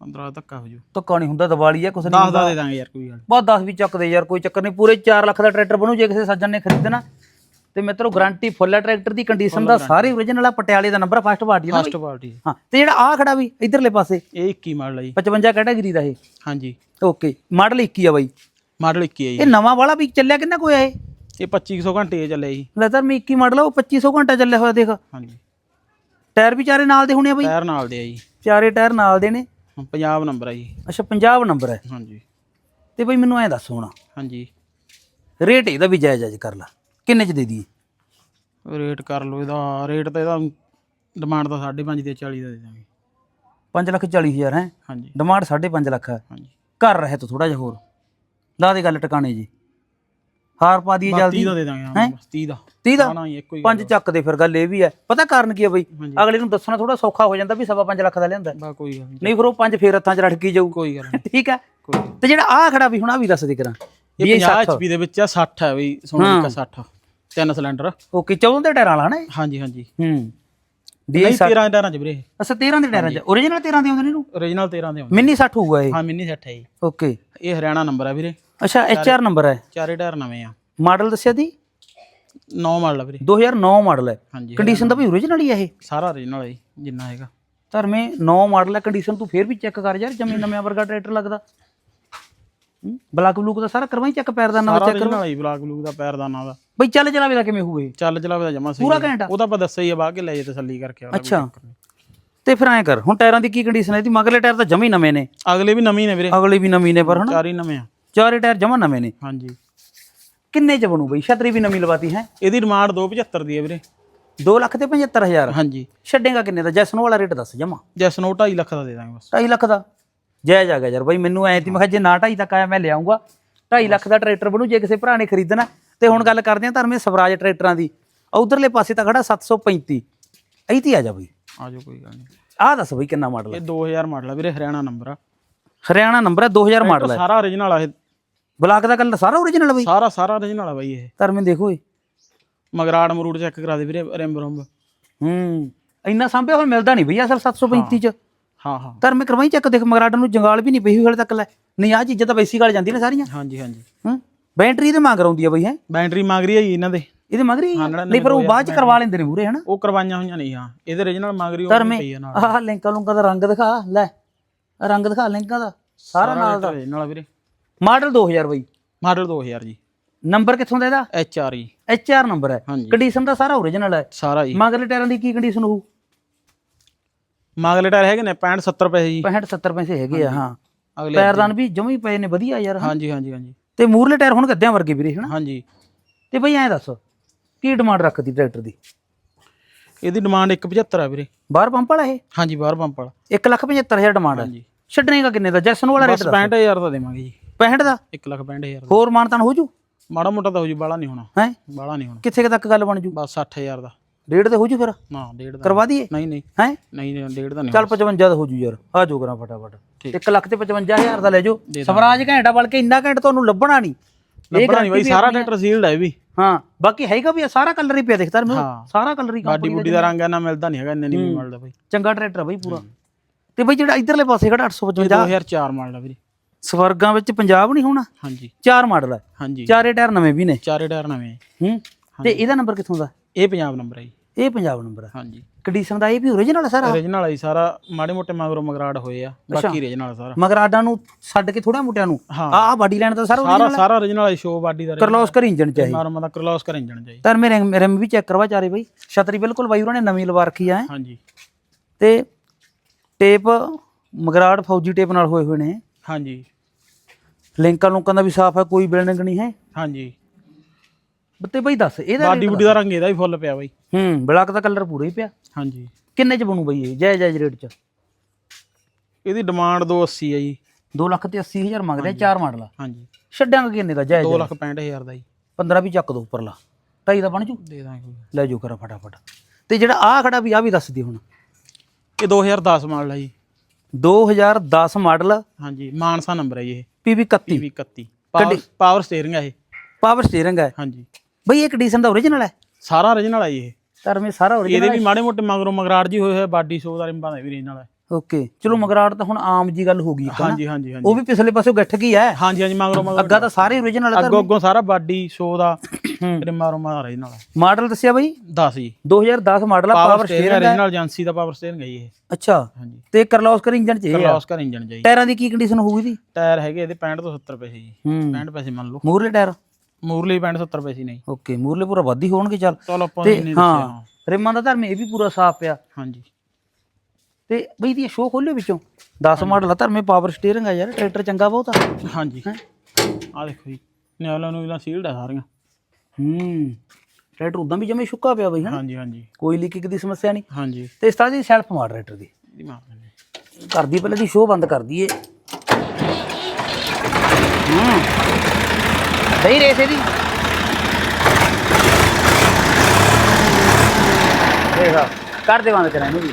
[SPEAKER 2] 15 ਧੱਕਾ ਹੋ ਜੂ।
[SPEAKER 1] ਧੱਕਾ ਨਹੀਂ ਹੁੰਦਾ ਦੀਵਾਲੀ ਆ ਕੁਛ ਨਹੀਂ
[SPEAKER 2] 10 ਦਾ ਦੇ ਦਾਂਗੇ ਯਾਰ ਕੋਈ ਗੱਲ।
[SPEAKER 1] ਬਹੁਤ 10 ਵੀ ਚੱਕ ਦੇ ਯਾਰ ਕੋਈ ਚੱਕਰ ਨਹੀਂ। ਪੂਰੇ 4 ਲੱਖ ਦਾ ਟਰੈਕਟਰ ਬਣੂ ਜੇ ਕਿਸੇ ਸੱਜਣ ਨੇ ਖਰੀਦਣਾ। ਤੇ ਮਿੱਤਰੋ ਗਾਰੰਟੀ ਫੁੱਲ ਹੈ ਟਰੈਕਟਰ ਦੀ ਕੰਡੀਸ਼ਨ ਦਾ ਸਾਰੇ origignal ਆ ਪਟਿਆਲੇ ਦਾ ਨੰਬਰ ਫਸਟ ਪਾਰਟੀ ਦਾ
[SPEAKER 2] ਫਸਟ ਪਾਰਟੀ
[SPEAKER 1] ਹਾਂ ਤੇ ਜਿਹੜਾ ਆ ਖੜਾ ਵੀ ਇਧਰਲੇ ਪਾਸੇ।
[SPEAKER 2] ਇਹ 21 ਮਾਡਲ ਹੈ ਜੀ।
[SPEAKER 1] 55 ਕੈਟਾਗਰੀ ਦਾ ਇਹ।
[SPEAKER 2] ਹਾਂਜੀ।
[SPEAKER 1] ਓਕੇ ਮਾਡਲ 21 ਆ ਬਾਈ।
[SPEAKER 2] ਮਾਡਲ 21 ਹੈ
[SPEAKER 1] ਇਹ
[SPEAKER 2] ਜੀ
[SPEAKER 1] ਨਵਾਂ ਵਾਲਾ ਵੀ ਚੱਲਿਆ ਕਿੰਨਾ ਕੋਈ ਆ ਇਹ?
[SPEAKER 2] ਇਹ 2500 ਘੰਟੇ ਇਹ ਚੱਲਿਆ ਜੀ।
[SPEAKER 1] ਲੈ ਤਾਂ ਮੈਂ 21 ਮਾਡਲ ਆ ਉਹ 2500 ਘੰਟਾ ਚੱਲਿਆ ਹੋਇਆ ਦੇਖ।
[SPEAKER 2] ਹਾਂਜੀ।
[SPEAKER 1] ਟਾਇਰ ਵੀ ਚਾਰੇ ਨਾਲ ਦੇ ਹੋਣੇ ਆ ਬਾਈ?
[SPEAKER 2] ਟਾਇਰ ਨਾਲ ਦੇ ਆ ਜੀ।
[SPEAKER 1] ਚਾਰੇ ਟਾਇਰ ਨਾਲ ਦੇ ਨੇ।
[SPEAKER 2] ਪੰਜਾਬ ਨੰਬਰ ਹੈ ਜੀ।
[SPEAKER 1] ਅੱਛਾ 50 ਨੰਬਰ ਹੈ
[SPEAKER 2] ਹਾਂਜੀ।
[SPEAKER 1] ਤੇ ਬਈ ਮੈਨੂੰ ਐ ਦੱਸ ਹੁਣ।
[SPEAKER 2] ਹਾਂਜੀ।
[SPEAKER 1] ਰੇਟ ਇਹਦਾ ਵੀ ਜਾਇਜ਼ ਜਾਇਜ਼ ਕਰ ਲਾ। ਕਿੰਨੇ ਚ ਦੇ ਦਈਏ?
[SPEAKER 2] ਰੇਟ ਕਰ ਲਓ ਇਹਦਾ ਰੇਟ ਤਾਂ ਇਹਦਾ ਡਿਮਾਂਡ ਤਾਂ 5.5 ਦੇ 40 ਦਾ ਦੇ ਦਾਂਗੇ।
[SPEAKER 1] 5 ਲੱਖ 40 ਹਜ਼ਾਰ ਹੈ?
[SPEAKER 2] ਹਾਂਜੀ।
[SPEAKER 1] ਡਿਮਾਂਡ 5.5 ਲੱਖ। ਹੈ
[SPEAKER 2] ਹਾਂਜੀ।
[SPEAKER 1] ਘਰ ਰਹੇ ਤਾਂ ਥੋੜਾ ਜਿਹਾ ਹੋਰ। ਲਾ ਦੇ ਗੱਲ ਟਿਕਾਣੇ ਜੀ। ਹਾਰ ਪਾ ਦਈਏ ਜਲਦੀ।
[SPEAKER 2] 30 ਦਾ ਦੇ ਦਾਂਗੇ ਹਾਂ
[SPEAKER 1] ਹੈਂ?
[SPEAKER 2] ਬਸ 30 ਦਾ।
[SPEAKER 1] 30 ਦਾ?
[SPEAKER 2] ਨਾ ਨਾ ਜੀ, ਇੱਕੋ ਹੀ
[SPEAKER 1] ਪੰਜ ਚੱਕ ਦੇ ਫਿਰ ਗੱਲ ਇਹ ਵੀ ਹੈ। ਪਤਾ ਕਾਰਨ ਕੀ ਹੈ ਬਈ। ਅਗਲੇ ਨੂੰ ਦੱਸਣਾ ਥੋੜਾ ਸੌਖਾ ਹੋ ਜਾਂਦਾ ਵੀ ਸਵਾ 5 ਲੱਖ ਦਾ ਲਿਆਂਦਾ।
[SPEAKER 2] ਬਾ ਕੋਈ ਗੱਲ ਨਹੀਂ।
[SPEAKER 1] ਫਿਰ ਉਹ ਪੰਜ ਫੇਰ ਹੱਥਾਂ 'ਚ ਰੜਕੀ ਜਾਊ।
[SPEAKER 2] ਕੋਈ ਗੱਲ ਨਹੀਂ।
[SPEAKER 1] ਠੀਕ ਹੈ। ਤੇ ਜਿਹੜਾ ਆ ਖੜਾ ਵੀ ਹੁਣ ਆ ਵੀ ਦੱਸ ਦੇ ਕਰਾਂ।
[SPEAKER 2] ਇਹ 50 HP ਦੇ ਵਿੱਚ ਆ 60 ਹੈ ਬਈ ਸੋਨਾਲੀਕਾ 60 ਤਿੰਨ ਸਿਲੰਡਰ।
[SPEAKER 1] ਓਕੇ 14 ਦੇ ਟਾਇਰਾਂ ਵਾਲਾ ਇਹ?
[SPEAKER 2] ਹਾਂਜੀ ਹਾਂਜੀ।
[SPEAKER 1] ਹੂੰ।
[SPEAKER 2] ਨਹੀਂ
[SPEAKER 1] ਡੀ
[SPEAKER 2] 13 ਟਾਇਰਾਂ ਚ ਵੀਰੇ।
[SPEAKER 1] ਅੱਛਾ 13 ਦੇ ਟਾਇਰਾਂ 'ਚ। origignal 13 ਦੇ ਆਉਂਦੇ ਨੇ ਇਹਨੂੰ?
[SPEAKER 2] Origignal 13 ਦੇ ਆਉਂਦੇ
[SPEAKER 1] ਮਿੰਨੀ 60 ਹੋਊਗਾ ਇਹ?
[SPEAKER 2] ਹਾਂ ਮਿੰਨੀ ਸੈੱਟ ਹੈ ਜੀ।
[SPEAKER 1] ਓਕੇ।
[SPEAKER 2] ਇਹ ਹਰਿਆਣਾ ਨੰਬਰ ਹੈ ਵੀਰੇ।
[SPEAKER 1] ਅੱਛਾ ਐਚਆਰ ਨੰਬਰ ਹੈ।
[SPEAKER 2] ਚਾਰੇ ਟਾਇਰ ਨਵੇਂ ਆ।
[SPEAKER 1] ਮਾਡਲ ਦੱਸਿਆ ਦੀ?
[SPEAKER 2] 9 ਮਾਡਲ ਆ ਵੀਰੇ।
[SPEAKER 1] 2009 ਮਾਡਲ ਹੈ।
[SPEAKER 2] ਹਾਂਜੀ
[SPEAKER 1] ਕੰਡੀਸ਼ਨ ਤਾਂ ਵੀ origignal ਹੀ ਹੈ ਇਹ?
[SPEAKER 2] ਸਾਰਾ origignal ਹੈ ਜੀ ਜਿੰਨਾ ਹੈਗਾ।
[SPEAKER 1] ਧਰਮੇ 9 ਮਾਡਲ ਹੈ। ਕੰਡੀਸ਼ਨ ਤੂੰ ਫੇਰ ਵੀ ਚੈੱਕ ਕਰ ਯਾਰ ਜਮੀ ਨਵੇਂ ਵਰਗਾ ਟਰੈਕਟਰ ਲੱਗਦਾ। ਬਲਾਕ ਬਲੂਕ ਦਾ ਸਾਰਾ ਕਰਵਾਈ ਚੈੱਕ ਪੈਰ ਦਾ ਨਵਾਂ
[SPEAKER 2] ਸਾਰਾ
[SPEAKER 1] ਚੈੱਕ
[SPEAKER 2] origignal ਹੈ ਬਲਾਕ ਬਲੂਕ ਦਾ ਪੈਰਦਾਨਾ ਦਾ।
[SPEAKER 1] ਬਈ ਚੱਲ ਚਲਾਵੇ ਦਾ ਕਿਵੇਂ ਹੋਵੇ?
[SPEAKER 2] ਚੱਲ ਚਲਾਵੇ ਦਾ ਜਮਾ ਸਹੀ
[SPEAKER 1] ਪੂਰਾ
[SPEAKER 2] ਹੈ।
[SPEAKER 1] ਘੰਟਾ?
[SPEAKER 2] ਉਹ ਤਾਂ ਆਪਾਂ ਦੱਸਿਆ ਹੀ ਆ ਬਾਅਦ ਕੇ ਲੈ ਜੇ ਤਸੱਲੀ ਕਰਕੇ ਕੋਈ
[SPEAKER 1] ਅੱਛਾ। ਤੇ ਫਿਰ ਐਂ ਕਰ ਹੁਣ ਟਾਇਰਾਂ ਦੀ ਕੀ ਕੰਡੀਸ਼ਨ ਹੈ ਇਹਦੀ? ਮਗਲੇ ਟਾਇਰ ਤਾਂ ਜਮੀ ਨਵੇਂ ਨੇ।
[SPEAKER 2] ਅਗਲੇ ਵੀ ਨਵੀਂ ਨੇ ਵੀਰੇ।
[SPEAKER 1] ਅਗਲੇ ਵੀ ਨਵੀਂ ਨੇ ਪਰ ਹਨਾ?
[SPEAKER 2] ਚਾਰ ਹੀ ਨਵੇਂ ਆ।
[SPEAKER 1] ਚਾਰੇ ਟਾਇਰ ਜਮਾ ਨਵੇਂ ਨੇ।
[SPEAKER 2] ਹਾਂਜੀ।
[SPEAKER 1] ਕਿੰਨੇ ਚ ਬਣੂ ਬਈ? ਛਤਰੀ ਵੀ ਨਵੀਂ ਲਵਾਤੀ ਹੈ।
[SPEAKER 2] ਇਹਦੀ ਡਿਮਾਂਡ 275 ਦੀ ਹੈ ਵੀਰੇ।
[SPEAKER 1] 2 ਲੱਖ ਤੇ 75000
[SPEAKER 2] ਹਾਂਜੀ।
[SPEAKER 1] ਛੱਡੇਗਾ ਕਿੰਨੇ ਦਾ? ਜੈਸਨੋ ਵਾਲਾ ਰੇਟ ਦੱਸ ਜਮਾ।
[SPEAKER 2] ਜੈਸ ਨੋ 2.5 ਲੱਖ ਦਾ ਦੇ ਦਾਂਗੇ ਬਸ।
[SPEAKER 1] 2.5 ਲੱਖ ਦਾ? ਜਾਇਜ਼ ਆ ਗਿਆ ਯਾਰ ਬਈ ਮੈਨੂੰ ਐ ਤੀ ਮੈਂ ਕਿਹਾ ਜੇ ਨਾ 2.5 ਤੱਕ ਆਇਆ ਮੈਂ ਲਿਆਉਂਗਾ 2.5 ਲੱਖ ਦਾ ਟਰੈਕਟਰ ਬਣੂ ਜੇ ਕਿਸੇ ਭਰਾ ਨੇ ਖਰੀਦਣਾ ਤੇ ਹੁਣ ਗੱਲ ਕਰਦੇ ਆ ਧਰਮੇ ਸਵਰਾਜ ਟਰੈਕਟਰਾਂ ਦੀ। ਉਧਰਲੇ ਪਾਸੇ ਤਾਂ ਖੜਾ 735 ਇੱਥੇ ਆ ਜਾ ਬਈ।
[SPEAKER 2] ਆ ਜਾਓ ਕੋਈ ਗੱਲ ਨਹੀਂ।
[SPEAKER 1] ਆਹ ਦੱਸ ਬਈ ਕਿੰਨਾ ਮਾਡਲ ਹੈ
[SPEAKER 2] ਇਹ 2000 ਮਾਡਲ ਆ ਵੀਰੇ ਹਰਿਆਣਾ ਨੰਬਰ ਆ।
[SPEAKER 1] ਹਰਿਆਣਾ ਨੰਬਰ ਹੈ 2000 ਮਾਡਲ ਹੈ
[SPEAKER 2] ਸਾਰਾ origignal ਆ ਇਹ।
[SPEAKER 1] ਬਲਾਕ ਦਾ ਕਲਰ ਸਾਰਾ ਓਰੀਜਨਲ ਬਈ।
[SPEAKER 2] ਸਾਰਾ ਸਾਰਾ origignal ਆ ਬਾਈ ਇਹ।
[SPEAKER 1] ਧਰਮੇ ਦੇਖੋ ਏ
[SPEAKER 2] ਮਗਰਾੜ ਮਰੂੜ ਚੈੱਕ ਕਰਾ ਦੇ ਵੀਰੇ ਰਿੰਬ ਰੁੰਬ।
[SPEAKER 1] ਹੂੰ। ਇੰਨਾ ਸਾਂਭਿਆ ਹੋਇਆ ਮਿਲਦਾ ਨਹੀਂ ਬਈ ਅਸਲ 735 ਚ।
[SPEAKER 2] ਹਾਂ ਹਾਂ।
[SPEAKER 1] ਧਰਮੇ ਕਰਵਾਈ ਚੱਕ ਦੇਖ ਮਗਰਾਡਨ ਨੂੰ ਜੰਗਾਲ ਵੀ ਨਹੀਂ ਪਈ ਹੋਈ ਹਲੇ ਤੱਕ ਲੈ। ਨਹੀਂ ਆ ਚੀਜ਼ਾਂ ਤਾਂ ਬੈਸੀ ਗਾਲ ਜਾਂਦੀਆਂ ਨੇ ਸਾਰੀਆਂ।
[SPEAKER 2] ਹਾਂਜੀ ਹਾਂਜੀ।
[SPEAKER 1] ਹੂੰ। ਬੈਟਰੀ ਤੇ ਮੰਗ ਆਉਂਦੀ ਆ ਬਈ ਹੈ?
[SPEAKER 2] ਬੈਟਰੀ ਮੰਗ ਰਹੀ ਹੈ ਜੀ ਇਹਨਾਂ ਦੇ।
[SPEAKER 1] ਇਹਦੇ ਮਗਰੀ
[SPEAKER 2] ਹਾਂ,
[SPEAKER 1] ਨਹੀਂ ਪਰ ਉਹ ਬਾਅਦ ਚ ਕਰਵਾ ਲੈਂਦੇ ਨੇ ਮੂਰੇ ਹਨਾ?
[SPEAKER 2] ਉਹ ਕਰਵਾਈਆਂ ਹੋਈਆਂ ਨਹੀਂ ਹਾਂ। ਇਹਦੇ origignal ਮੰਗ ਰਹੀ ਉਹ ਪਈ ਆ ਨਾਲ।
[SPEAKER 1] ਆਹ ਲਿੰਕਾਂ ਲੁੰਕਾਂ ਦਾ ਰੰਗ ਦਿਖਾ ਲੈ। ਆਹ ਰੰਗ ਦਿਖਾ ਲਿੰਕਾਂ ਦਾ ਸਾਰਾ ਨਾਲ ਦਾ।
[SPEAKER 2] origignal ਆ ਵੀਰੇ।
[SPEAKER 1] ਮਾਡਲ 2000 ਬਈ।
[SPEAKER 2] ਮਾਡਲ 2000 ਜੀ।
[SPEAKER 1] ਨੰਬਰ ਕਿੱਥੋਂ ਦਾ ਇਹਦਾ?
[SPEAKER 2] ਐਚ ਆਰ ਜੀ।
[SPEAKER 1] ਐਚ ਆਰ ਨੰਬਰ ਹੈ।
[SPEAKER 2] ਹਾਂਜੀ।
[SPEAKER 1] ਕੰਡੀਸ਼ਨ ਦਾ ਸਾਰਾ ਓਰੀਜਨਲ ਹੈ।
[SPEAKER 2] ਸਾਰਾ ਜੀ।
[SPEAKER 1] ਮਗਰਲੇ ਟਾਇਰਾਂ ਦੀ ਕੀ ਕੰਡੀਸ਼ਨ ਹੋਊ?
[SPEAKER 2] ਮਗਲੇ ਟਾਇਰ ਹੈਗੇ ਨੇ 65 70 ਪੈਸੇ ਜੀ।
[SPEAKER 1] 65 70 ਪੈਸੇ ਹੈਗੇ ਆ ਹਾਂ।
[SPEAKER 2] ਅਗਲੇ
[SPEAKER 1] ਵੀ ਜਮੀ ਪਏ ਨੇ ਵਧੀਆ ਯਾਰ ਹਾਂ।
[SPEAKER 2] ਹਾਂਜੀ ਹਾਂਜੀ ਹਾਂਜੀ।
[SPEAKER 1] ਤੇ ਮੂਰਲੇ ਟਾਇਰ ਹੁਣ ਗੱਦਿਆਂ ਵਰਗੇ ਵੀਰੇ ਹਨਾ?
[SPEAKER 2] ਹਾਂਜੀ।
[SPEAKER 1] ਤੇ ਬਈ ਐਂ ਦੱਸ ਕੀ ਡਿਮਾਂਡ ਰੱਖਦੀ ਟਰੈਕਟਰ ਦੀ?
[SPEAKER 2] ਇਹਦੀ ਡਿਮਾਂਡ 175 ਆ ਵੀਰੇ।
[SPEAKER 1] ਬਾਹਰ ਪੰਪ ਵਾਲਾ ਇਹ?
[SPEAKER 2] ਹਾਂਜੀ ਬਾਹਰ ਪੰਪ ਵਾਲਾ।
[SPEAKER 1] 1 ਲੱਖ 75000 ਡਿਮਾਂਡ ਹੈ
[SPEAKER 2] ਹਾਂਜੀ।
[SPEAKER 1] ਛੱਡਣੇਗਾ ਕਿੰਨੇ ਦਾ? ਜੈਸਨ ਵਾਲਾ ਰੇਟ
[SPEAKER 2] ਬਸ 65000 ਦਾ ਦੇਵਾਂਗੇ ਜੀ।
[SPEAKER 1] 65 ਦਾ?
[SPEAKER 2] 1 ਲੱਖ 65000 ਦਾ।
[SPEAKER 1] ਹੋਰ ਮਾਨਤਾਨ ਹੋ ਜੂ?
[SPEAKER 2] ਮਾੜਾ ਮੋਟਾ ਤਾਂ ਹੋ ਜੂ ਬਾਲਾ ਨਹੀਂ ਹੋਣਾ।
[SPEAKER 1] ਹੈ?
[SPEAKER 2] ਬਾਲਾ ਨਹੀਂ ਹੋਣਾ।
[SPEAKER 1] ਕਿੱਥੇ ਕੁ ਤੱਕ ਗੱਲ ਬਣ ਜੂ?
[SPEAKER 2] ਬਸ 60000 ਦਾ।
[SPEAKER 1] ਡੇਢ ਤੇ ਹੋ ਜੂ ਫਿਰ?
[SPEAKER 2] ਨਾ ਡੇਢ ਦਾ
[SPEAKER 1] ਕਰਵਾ ਦਈਏ?
[SPEAKER 2] ਨਹੀਂ ਨਹੀਂ।
[SPEAKER 1] ਹੈ?
[SPEAKER 2] ਨਹੀਂ ਨਹੀਂ, ਡੇਢ ਦਾ ਨਹੀਂ
[SPEAKER 1] ਚੱਲ 55 ਦਾ ਹੋ ਜੂ ਯਾਰ। ਆ ਜੋ ਕਰਾਂ ਫਟਾਫਟ। 1 ਲੱਖ ਤੇ 55000 ਦਾ ਲੈ ਜਾਓ। ਸਵਰਾਜ ਘੰਟਾ ਬਲਕਿ ਇੰਨਾ ਘੰਟ ਤੁਹਾਨੂੰ ਲੱਭਣਾ ਨਹੀਂ।
[SPEAKER 2] ਲੱਭਣਾ ਨਹੀਂ ਬਾਈ ਸਾਰਾ ਟਰੈਕਟਰ ਸੀਲਡ ਹੈ ਵੀ।
[SPEAKER 1] ਹਾਂ ਬਾਕੀ ਹੈਗਾ ਵੀ ਸਾਰਾ ਕਲਰ ਹੀ ਪਿਆ ਦਿਖਦਾ ਮੈਨੂੰ
[SPEAKER 2] ਹਾਂ।
[SPEAKER 1] ਸਾਰਾ ਕਲਰ ਹੀ
[SPEAKER 2] ਗਾਡੀ ਬੁੱਡੀ ਦਾ ਰੰਗ ਇਹਨਾਂ ਮਿਲਦਾ ਨਹੀਂ ਹੈਗਾ ਇੰਨੇ ਨਹੀਂ ਮਿਲਦਾ ਬਾਈ।
[SPEAKER 1] ਚੰਗਾ ਟਰੈਕਟਰ ਆ ਬਈ ਪੂਰਾ। ਤੇ ਬਈ ਜਿਹੜਾ ਇਧਰਲੇ ਪਾਸੇ ਖੜਾ 855
[SPEAKER 2] 2004 ਮਾਡਲ ਆ ਵੀਰੇ।
[SPEAKER 1] ਸਵਰਗਾਂ ਵਿੱਚ ਪੰਜਾਬ ਨਹੀਂ ਹੋਣਾ?
[SPEAKER 2] ਹਾਂਜੀ।
[SPEAKER 1] ਚਾਰ ਮਾਡਲ ਹੈ
[SPEAKER 2] ਹਾਂਜੀ।
[SPEAKER 1] ਚਾਰੇ ਟਾਇਰ ਨਵੇਂ ਵੀ ਨੇ।
[SPEAKER 2] ਚਾਰੇ ਟਾਇਰ ਨਵੇਂ।
[SPEAKER 1] ਹੂੰ। ਤੇ ਇਹਦਾ ਨੰਬਰ ਕਿੱਥੋਂ ਦਾ?
[SPEAKER 2] ਇਹ ਪੰਜਾਬ ਨੰਬਰ ਹੈ ਜੀ।
[SPEAKER 1] ਇਹ ਪੰਜਾਬ ਨੰਬਰ ਆ।
[SPEAKER 2] ਹਾਂਜੀ।
[SPEAKER 1] ਕੰਡੀਸ਼ਨ ਦਾ ਇਹ ਵੀ ਓਰੀਜਨਲ ਸਾਰਾ?
[SPEAKER 2] ਓਰੀਜਨਲ ਆਈ ਸਾਰਾ। ਮਾੜੇ ਮੋਟੇ ਮਗਰੋਂ ਮਗਰਾੜ ਹੋਏ ਆ। ਬਾਕੀ ਓਰੀਜਨਲ ਸਾਰਾ।
[SPEAKER 1] ਮਗਰਾਡਾਂ ਨੂੰ ਛੱਡ ਕੇ ਥੋੜਾ ਮੋਟਿਆਂ ਨੂੰ? ਆ ਆ ਬਾਡੀ ਲਾਈਨ ਦਾ ਸਾਰਾ
[SPEAKER 2] ਸਾਰਾ ਸਾਰਾ ਓਰੀਜਨਲ ਆਈ ਸ਼ੋ ਬਾਡੀ ਦਾ
[SPEAKER 1] ਕਰਲੋਸ ਕਰ ਇੰਜਨ ਚਾਹੀ
[SPEAKER 2] ਨਾਰਮਲ ਦਾ ਕਰਲੋਸ ਕਰ ਇੰਜਣ ਚਾਹੀਦਾ
[SPEAKER 1] ਤਰ ਮੇਰੇ ਮੇਰੇ ਵੀ ਚੈੱਕ ਕਰਵਾ ਚਾਰੇ ਬਈ। ਛਤਰੀ ਬਿਲਕੁਲ ਬਾਈ ਉਹਨਾਂ ਨੇ ਨਵੀਂ ਲਵਾ ਰੱਖੀ ਆ।
[SPEAKER 2] ਹਾਂਜੀ।
[SPEAKER 1] ਤੇ ਟੇਪ ਮਗਰਾੜ ਫੌਜੀ ਟੇਪ ਨਾਲ ਹੋਏ ਹੋਏ ਨੇ।
[SPEAKER 2] ਹਾਂਜੀ।
[SPEAKER 1] ਲਿੰਕਾਂ ਲੁੰਕਾਂ ਦਾ ਵੀ ਸਾਫ਼ ਹੈ ਕੋਈ ਬਿਲਡਿੰਗ ਨਹੀਂ ਹੈ।
[SPEAKER 2] ਹਾਂਜੀ।
[SPEAKER 1] ਬੱਤੇ ਬਈ ਦੱਸ ਇਹਦਾ
[SPEAKER 2] ਬਾਡੀ ਬੁੱਡੀ ਦਾ ਰੰਗ ਇਹਦਾ ਵੀ ਫੁੱਲ ਪਿਆ ਬਾਈ।
[SPEAKER 1] ਹੂੰ ਬਲੈਕ ਦਾ ਕਲਰ ਪੂਰਾ ਹੀ ਪਿਆ।
[SPEAKER 2] ਹਾਂਜੀ।
[SPEAKER 1] ਕਿੰਨੇ ਚ ਬਣੂ ਬਈ ਇਹ? ਜੈ ਜੈ ਰੇਟ ਚ।
[SPEAKER 2] ਇਹਦੀ ਡਿਮਾਂਡ 280 ਆ ਜੀ।
[SPEAKER 1] 2 ਲੱਖ ਤੇ 80 ਹਜ਼ਾਰ ਮੰਗਦੇ ਆ ਚਾਰ ਮਾਡਲ। ਆ
[SPEAKER 2] ਹਾਂਜੀ।
[SPEAKER 1] ਛੱਡਾਂਗੇ ਕਿੰਨੇ ਦਾ? ਜੈ
[SPEAKER 2] 2
[SPEAKER 1] ਜੈ
[SPEAKER 2] ਲੱਖ 65000 ਦਾ ਜੀ।
[SPEAKER 1] 15 ਵੀ ਚੱਕ ਦੋ ਉੱਪਰਲਾ। ਢਾਈ ਦਾ ਬਣ ਜੂ?
[SPEAKER 2] ਦੇ ਦਾਂਗੇ।
[SPEAKER 1] ਲੈ ਜਾਓ ਕਰਾ ਫਟਾਫਟ। ਤੇ ਜਿਹੜਾ ਆ ਖੜਾ ਵੀ ਆ ਵੀ ਦੱਸ ਦਿਓ ਹੁਣ।
[SPEAKER 2] ਇਹ 2010 ਮਾਡਲ ਆ ਜੀ।
[SPEAKER 1] 2010 ਮਾਡਲ।
[SPEAKER 2] ਹਾਂਜੀ ਮਾਨਸਾ ਨੰਬਰ ਹੈ ਜੀ ਇਹ।
[SPEAKER 1] PV 31
[SPEAKER 2] ਪੀਵੀ 31 ਪਾਵਰ ਸਟੀਅਰਿੰਗ ਆ ਇਹ।
[SPEAKER 1] ਪਾਵਰ ਸਟੀਅਰਿੰਗ ਹੈ
[SPEAKER 2] ਹਾਂਜੀ।
[SPEAKER 1] ਬਈ ਇਹ ਕੰਡੀਸ਼ਨ ਦਾ ਓਰੀਜਨਲ ਹੈ
[SPEAKER 2] ਸਾਰਾ ਓਰੀਜਨਲ ਆ ਜੀ ਇਹ।
[SPEAKER 1] ਧਰਮੇ ਸਾਰਾ ਓਰੀਜਨਲ
[SPEAKER 2] ਇਹਦੇ ਵੀ ਮਾੜੇ ਮੋਟੇ ਮਗਰੋਂ ਮਗਰਾੜ ਜੀ ਹੋਏ ਹੋਏ ਬਾਡੀ ਸ਼ੋ ਦਾ ਰਿੰਬਾਂ ਦਾ ਵੀ ਓਰੀਜਨਲ ਹੈ।
[SPEAKER 1] ਓਕੇ ਚਲੋ ਮਗਰਾੜ ਤਾਂ ਹੁਣ ਆਮ ਜੀ ਗੱਲ ਹੋ ਗਈ ਇੱਕ ਨਾ।
[SPEAKER 2] ਹਾਂਜੀ ਹਾਂਜੀ ਹਾਂਜੀ।
[SPEAKER 1] ਉਹ ਵੀ ਪਿਛਲੇ ਪਾਸੇ ਗੱਠ ਗਈ ਹੈ?
[SPEAKER 2] ਹਾਂਜੀ ਹਾਂਜੀ ਮਗਰੋਂ ਮਗਰ।
[SPEAKER 1] ਅੱਗਾ ਤਾਂ ਸਾਰੇ ਓਰੀਜਨਲ ਹੈ
[SPEAKER 2] ਅੱਗੋਂ ਅੱਗੋਂ ਸਾਰਾ ਬਾਡੀ ਸ਼ੋ ਦਾ
[SPEAKER 1] ਹੂੰ।
[SPEAKER 2] ਰਿੰਬਾਂ ਰੋਮਾਂ ਦਾ ਓਰੀਜਨਲ ਹੈ।
[SPEAKER 1] ਮਾਡਲ ਦੱਸਿਆ ਬਈ?
[SPEAKER 2] 10 ਜੀ।
[SPEAKER 1] 2010 ਮਾਡਲ ਆ
[SPEAKER 2] ਪਾਵਰ ਸਟੀਅਰਿੰਗ
[SPEAKER 1] ਹੈ
[SPEAKER 2] ਓਰੀਜਨਲ ਏਜੰਸੀ ਦਾ ਪਾਵਰ ਸਟੀਅਰਿੰਗ ਹੈ ਜੀ ਇਹ।
[SPEAKER 1] ਅੱਛਾ
[SPEAKER 2] ਹਾਂਜੀ।
[SPEAKER 1] ਤੇ ਕਰਲੋਸਕਰ ਇੰਜਨ ਚ ਇਹ ਆ।
[SPEAKER 2] ਕਰਲੋਸ ਕਰ ਇੰਜਨ ਜਾਈ
[SPEAKER 1] ਟਾਇਰਾਂ ਦੀ ਕੀ ਕੰਡੀਸ਼ਨ ਹੋਊਗੀ ਦੀ
[SPEAKER 2] ਟਾਇਰ ਹੈਗੇ ਇਹਦੇ 65 ਤੋਂ 70 ਪੈਸੇ ਜੀ।
[SPEAKER 1] ਹੂੰ।
[SPEAKER 2] 65 ਪੈਸੇ ਮੰਨ ਲਓ।
[SPEAKER 1] ਮੂਰਲੇ ਟਾਇਰ।
[SPEAKER 2] ਮੂਰਲੀ 65 70 ਪੈਸੇ ਨਹੀਂ।
[SPEAKER 1] ਓਕੇ ਮੂਰਲੇ ਪੂਰਾ ਵੱਧ ਹੀ ਹੋਣਗੇ ਚੱਲ।
[SPEAKER 2] ਚਲੋ ਆਪਾਂ
[SPEAKER 1] ਤੇ
[SPEAKER 2] ਨਹੀਂ
[SPEAKER 1] ਹਾਂ
[SPEAKER 2] ਦੱਸਿਆ।
[SPEAKER 1] ਰਿਮਾਂ ਦਾ ਧਰਮ ਇਹ ਵੀ ਪੂਰਾ ਸਾਫ਼ ਪਿਆ।
[SPEAKER 2] ਹਾਂਜੀ।
[SPEAKER 1] ਤੇ ਬਈ ਦੀ ਸ਼ੋਅ ਖੋਲਿਓ ਵਿੱਚੋਂ। 10 ਮਾਡਲ ਆ ਧਰਮੇ ਪਾਵਰ ਸਟੀਅਰਿੰਗ ਆ ਯਾਰ ਟਰੈਕਟਰ ਚੰਗਾ ਬਹੁਤ ਆ।
[SPEAKER 2] ਹਾਂਜੀ। ਆ ਦੇਖੋ ਜੀ ਨਿਆਲਾ ਨੂੰ ਇਹਦਾ ਸੀਲਡ ਆ ਸਾਰੀਆਂ।
[SPEAKER 1] ਹੂੰ ਟਰੈਕਟਰ ਉਦਾਂ ਵੀ ਜਮੇ ਸ਼ੁੱਕਾ ਪਿਆ ਬਈ
[SPEAKER 2] ਹਾਂਜੀ ਹਾਂਜੀ।
[SPEAKER 1] ਕੋਈ ਲੀਕਿੰਗ ਦੀ ਸਮੱਸਿਆ ਨਹੀਂ।
[SPEAKER 2] ਹਾਂਜੀ।
[SPEAKER 1] ਤੇ ਇਸ ਤਰ੍ਹਾਂ ਦੀ ਸੈਲਫ ਮਾਰ ਟਰੈਕਟਰ ਦੀ।
[SPEAKER 2] ਇਹਦੀ ਮਾਰ ਦਿੰਦੇ।
[SPEAKER 1] ਕਰਦੀ ਪਹਿਲੇ ਦੀ ਸ਼ੋਅ ਬੰਦ ਕਰ ਦਈਏ। ਹੂੰ। ਸਹੀ ਰੇਸ ਇਹਦੀ। ਦੇਖਾ ਕਰ ਦੇ ਬੰਦ ਕਰਾਂ ਇਹਨੂੰ ਵੀ।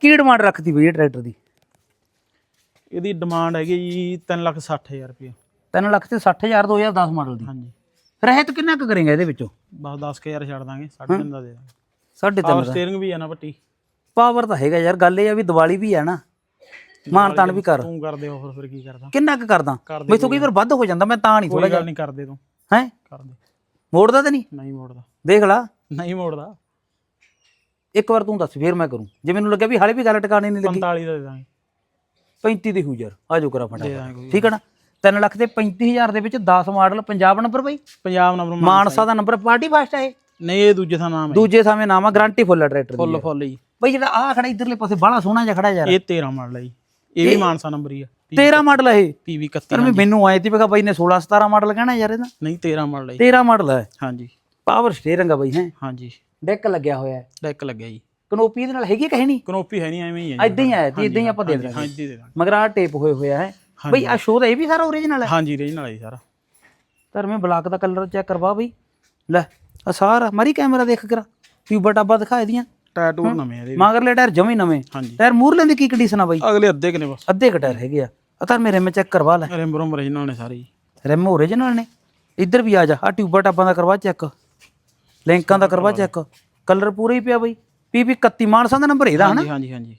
[SPEAKER 1] ਕੀ ਡਿਮਾਂਡ ਰੱਖਦੀ ਬਈ ਇਹ ਟਰੈਕਟਰ ਦੀ?
[SPEAKER 2] ਇਹਦੀ ਡਿਮਾਂਡ ਹੈਗੀ ਜੀ 360000 ਰੁਪਏ
[SPEAKER 1] 3 ਲੱਖ ਤੇ 60000 2010 ਮਾਡਲ ਦੀ।
[SPEAKER 2] ਹਾਂਜੀ।
[SPEAKER 1] ਰਹਿਤ ਕਿੰਨਾ ਕੁ ਕਰੇਗਾ ਇਹਦੇ ਵਿੱਚੋਂ?
[SPEAKER 2] ਬਸ 10000 ਛੱਡ ਦਾਂਗੇ ਸਾਢੇ ਤਿੰਨ ਦਾ ਦੇ ਦਾਂਗੇ।
[SPEAKER 1] ਸਾਢੇ
[SPEAKER 2] ਪਾਵਰ
[SPEAKER 1] ਤਿੰਨ
[SPEAKER 2] ਸਟੀਅਰਿੰਗ ਵੀ ਆ ਨਾ ਪੱਟੀ।
[SPEAKER 1] ਪਾਵਰ ਤਾਂ ਹੈਗਾ ਯਾਰ ਗੱਲ ਇਹ ਆ ਵੀ ਦੀਵਾਲੀ ਵੀ ਆ ਨਾ। ਮਾਨ ਤਾਨ ਵੀ ਕਰ।
[SPEAKER 2] ਤੂੰ ਕਰਦੇ ਆਫਰ ਫਿਰ ਕੀ ਕਰਦਾ?
[SPEAKER 1] ਕਿੰਨਾ ਕੁ ਕਰਦਾ?
[SPEAKER 2] ਕਰ ਦੇ
[SPEAKER 1] ਮੈਥੋਂ ਕਈ ਵਾਰ ਵੱਧ ਹੋ ਜਾਂਦਾ ਮੈਂ ਤਾਂ ਨਹੀਂ ਥੋੜਾ
[SPEAKER 2] ਕੋਈ ਗੱਲ ਨਹੀਂ ਕਰਦੇ ਤੂੰ।
[SPEAKER 1] ਹੈ?
[SPEAKER 2] ਕਰਦੇ।
[SPEAKER 1] ਮੋੜਦਾ ਤਾਂ ਨਹੀਂ?
[SPEAKER 2] ਨਹੀਂ ਮੋੜਦਾ।
[SPEAKER 1] ਦੇਖ ਲਾ।
[SPEAKER 2] ਨਹੀਂ ਮੋੜਦਾ।
[SPEAKER 1] ਇੱਕ ਵਾਰ ਤੂੰ ਦੱਸ ਫੇਰ ਮੈਂ ਕਰੂੰ। ਜੇ ਮੈਨੂੰ ਲੱਗਿਆ ਵੀ ਹਾਲੇ ਵੀ ਗੱਲ ਟਿਕਾਣੀ ਨਹੀਂ ਲੱਗੀ।
[SPEAKER 2] 45 ਦਾ ਦੇ ਦਾਂਗੇ।
[SPEAKER 1] 35 ਦੀ ਹੂ ਯਾਰ ਆ ਜੋ ਕਰਾ
[SPEAKER 2] ਦੇ ਕੋਈ
[SPEAKER 1] ਠੀਕ ਹੈ ਨਾ? 3 ਲੱਖ ਤੇ 35000 ਦੇ ਵਿੱਚ 10 ਮਾਡਲ ਪੰਜਾਬ ਨੰਬਰ ਬਈ।
[SPEAKER 2] ਪੰਜਾਬ ਨੰਬਰ
[SPEAKER 1] ਮਾਨਸਾ ਦਾ ਨੰਬਰ ਪਾਰਟੀ ਫਾਸਟ ਹੈ ਇਹ।
[SPEAKER 2] ਨਹੀਂ ਇਹ ਦੂਜੇ ਦਾ ਨਾਮ ਹੈ
[SPEAKER 1] ਦੂਜੇ ਥਾਵੇਂ ਨਾਮ ਆ ਗਾਰੰਟੀ ਫੁੱਲ ਹੈ ਟਰੈਕਟਰ
[SPEAKER 2] ਫੁੱਲ
[SPEAKER 1] ਦੀ
[SPEAKER 2] ਫੁੱਲ ਜੀ
[SPEAKER 1] ਬਈ ਜਿਹੜਾ ਆ ਖੜਾ ਇਧਰਲੇ ਪਾਸੇ ਬਾਹਲਾ ਸੋਹਣਾ ਜਿਹਾ ਖੜਾ ਯਾਰ।
[SPEAKER 2] ਇਹ 13 ਮਾਡਲ ਹੈ ਜੀ। ਇਹ ਵੀ ਮਾਨਸਾ ਨੰਬਰ ਹੀ ਆ।
[SPEAKER 1] 13 ਮਾਡਲ ਇਹ?
[SPEAKER 2] ਪੀਵੀ 31
[SPEAKER 1] ਪਰ ਮੈਨੂੰ ਆਏ ਤੀ ਬਗਾ ਬਾਈ ਨੇ 16 17 ਮਾਡਲ ਕਹਿਣਾ ਯਾਰ ਇਹਦਾ।
[SPEAKER 2] ਨਹੀਂ 13 ਮਾਡਲ ਹੈ ਜੀ।
[SPEAKER 1] 13 ਮਾਡਲ ਹੈ
[SPEAKER 2] ਹਾਂਜੀ।
[SPEAKER 1] ਪਾਵਰ ਸਟੀਅਰਿੰਗ ਆ ਬਈ ਹੈ?
[SPEAKER 2] ਹਾਂਜੀ।
[SPEAKER 1] ਡੈਕ ਲੱਗਿਆ ਹੋਇਆ ਹੈ।
[SPEAKER 2] ਡੈਕ ਲੱਗਿਆ ਜੀ।
[SPEAKER 1] ਕਨੋਪੀ ਇਹਦੇ ਨਾਲ ਹੈਗੀ ਕਹੇ ਨਹੀਂ?
[SPEAKER 2] ਕਨੋਪੀ ਹੈ ਨਹੀਂ ਐਵੇਂ ਹੀ ਹੈ
[SPEAKER 1] ਐਦਾਂ ਹੀ ਆਇਆ ਤੀ ਇਦਾਂ ਹੀ ਆਪਾਂ ਦੇ ਦਾਂਗੇ
[SPEAKER 2] ਹਾਂਜੀ ਦੇ ਦਾਂਗੇ।
[SPEAKER 1] ਮਗਰ ਆ ਟੇਪ ਹੋਏ ਹੋਇਆ ਹੈ? ਬਈ ਆ ਸ਼ੋਅ ਦਾ ਇਹ ਵੀ ਸਾਰਾ ਓਰੀਜਨਲ ਹੈ
[SPEAKER 2] ਹਾਂਜੀ ਰੀਜਨਲ ਹੈ ਜੀ ਸਾਰਾ।
[SPEAKER 1] ਧਰਮੇ ਬਲਾਕ ਦਾ ਕਲਰ ਚੈੱਕ ਕਰਵਾ ਬਈ। ਲੈ ਆ ਸਾਰਾ ਮਾਰੀ ਕੈਮਰਾ ਦੇਖ ਕਰਾ। ਟਿਊਬਾ ਟਾਬਾ ਦਿਖਾ ਇਹਦੀਆਂ।
[SPEAKER 2] ਟਾਇਰ ਟੂਰ ਨਵੇਂ ਆ ਇਹਦੇ ਵੀ।
[SPEAKER 1] ਮਗਰਲੇ ਟਾਇਰ ਜਮੇ ਨਵੇਂ।
[SPEAKER 2] ਹਾਂਜੀ।
[SPEAKER 1] ਟਾਇਰ ਮੂਰਲੇ ਦੀ ਕੀ ਕੰਡੀਸ਼ਨ ਆ ਬਾਈ?
[SPEAKER 2] ਅਗਲੇ ਅੱਧੇ ਕਿਨੇ ਬਸ।
[SPEAKER 1] ਅੱਧੇ ਕ ਟਾਇਰ ਹੈਗੇ ਆ। ਆ ਧਰਮੇ ਰਿਮ ਚੈੱਕ ਕਰਵਾ ਲੈ।
[SPEAKER 2] ਰਿੰਬ ਰੁੰਬ ਰੀਜਨਲ ਨੇ ਸਾਰੇ ਜੀ
[SPEAKER 1] ਰਿਮ ਓਰੀਜਨਲ ਨੇ। ਇੱਧਰ ਵੀ ਆ ਜਾ। ਆ ਟਿਊਬਾ ਟਾਬਾਂ ਦਾ ਕਰਵਾ ਚੈੱਕ ਲਿੰਕਾਂ ਦਾ ਕਰਵਾ ਚੈੱਕ ਕਲਰ ਪੂਰਾ ਹੀ ਪਿਆ ਬਾਈ। ਪੀਪੀ 31 ਮਾਨਸਾ ਦਾ ਨੰਬਰ ਇਹਦਾ ਹਨਾ?
[SPEAKER 2] ਹਾਂਜੀ ਹਾਂਜੀ ਹਾਂਜੀ।